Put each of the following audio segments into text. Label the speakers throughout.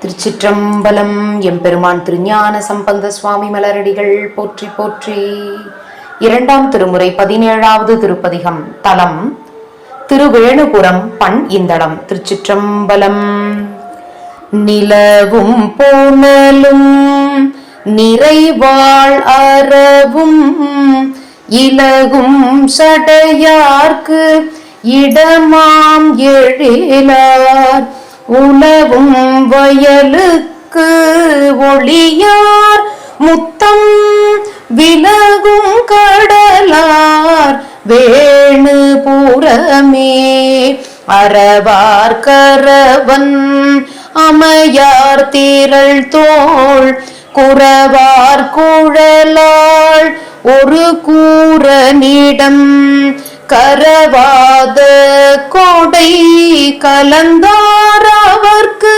Speaker 1: திருச்சிற்றம்பலம். எம்பெருமான் திருஞான சம்பந்த சுவாமி மலரடிகள் போற்றி போற்றி. இரண்டாம் திருமுறை பதினேழாவது திருப்பதிகம். தலம். திருவேணுபுரம் பண் இந்தளம். திருச்சிற்றம்பலம். நிலவும் போனலும் நிறைவாள் அறவும் இலகும் சடையார்க்கு இடமாம் எழிலார். உலவும் வயலுக்கு ஒளியார் முத்தம் விலகும் கடலார் வேணு புறமே அறவார் கரவன் அமையார் தீரள் தோள் குறவார் குழலாள் ஒரு கூறனிடம். கரவாத கோடை கலந்தார் அவர்க்கு.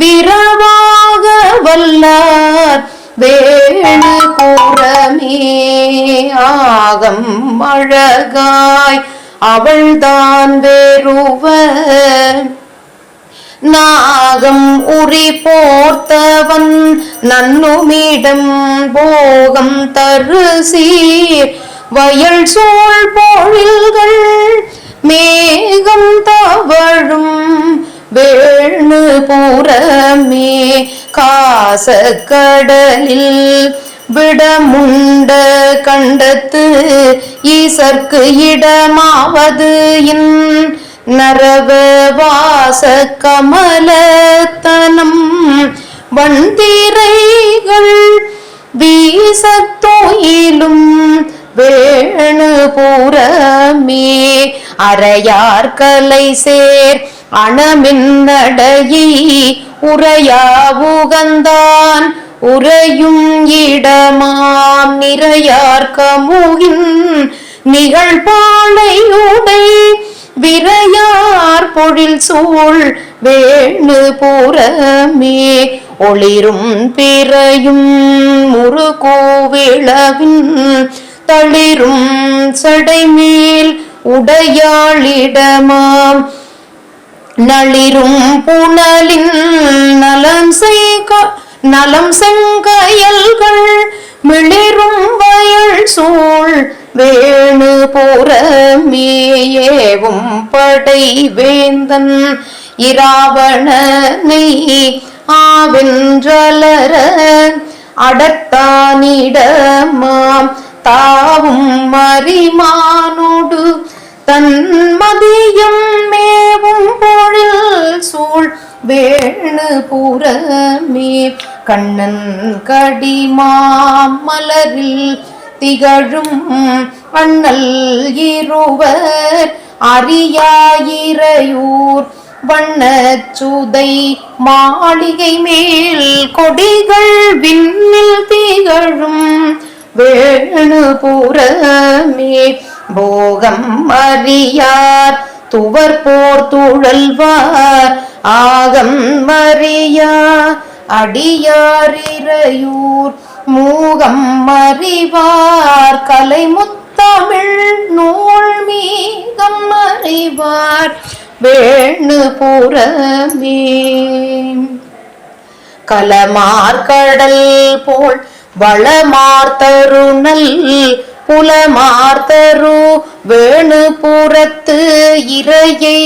Speaker 1: விரவாக வல்லார் வேணு புறமே ஆகம் அழகாய் அவள்தான் வேறுவ நாகம் உரி போர்த்தவன் நன்னுமிடம் போகம் தரு சீர் வயல் சூழ் பொழில்கள் மேகம் தவழும் வேணு புறமே காச கடலில் விடமுண்ட கண்டத்து ஈசற்கு இடமாவது இன் நரவ வாச கமலத்தனம் வண்டிரைகள் வீசத்தோயிலும் வேணு அறையார் கலை சேர் அணமின்னடையி உரையா உகந்தான் உறையும் இடமாம் நிறையார் கமுகின் நிகழ்பாளையுடை விரையார் பொழில் சூழ் வேணு ஒளிரும் பிறையும் முருகோவிளவின் தளிரும் சடைமேல் உடையாளிடமாம். நளிரும் புனலின் நலம் செய்க நலம் செங்கயல்கள் மிளிரும் வயல் சூழ் வேணு புறமேயேவும் படை வேந்தன் இராவணனை ஆவென்றலர அடத்தானிடமாம் தாவும் மறிமானோடு தன்மதியம் மேவும் பொழில் சூழ் வேணு புறமே கண்ணன் கடிமாமலரில் திகழும் வண்ணல் இருவர் அரியாயிரையூர் வண்ணச்சுதை மாளிகை மேல் கொடிகள் விண்ணில் திகழும் புறமே போகம் அறியார் துவர் போர் துழல்வார். ஆகம் மறியா அடியாரிரையூர் மூகம் அறிவார் கலைமுத்தமிழ் நூல் மீகம் அறிவார். வேணு புறமே கலமார் கடல் போல் வளமார் தருணல் புலமார்த்தரு வேணு புறத்து இறையை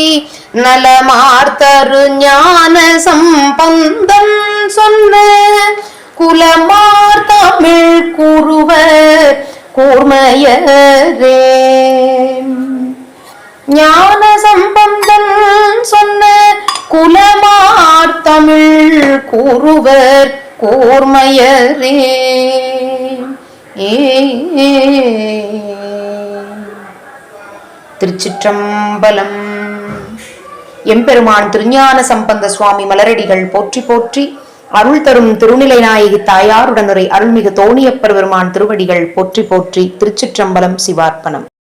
Speaker 1: நலமார்த்தரு ஞான சம்பந்தம் சொன்ன குலமார் தமிழ் கூறுவர் கூர்மையரே. ஞான சம்பந்தன் சொன்ன குலமார் தமிழ் கூறுவர் கூர்மையரே. திருச்சிற்றம்பலம். எம்பெருமான் திருஞான சம்பந்த சுவாமி மலரடிகள் போற்றி போற்றி அருள் தரும் திருநிலை நாயகி தாயாருடனுரை அருள்மிகு தோணியப்பர் பெருமான் திருவடிகள் போற்றி போற்றி திருச்சிற்றம்பலம் சிவார்ப்பணம்.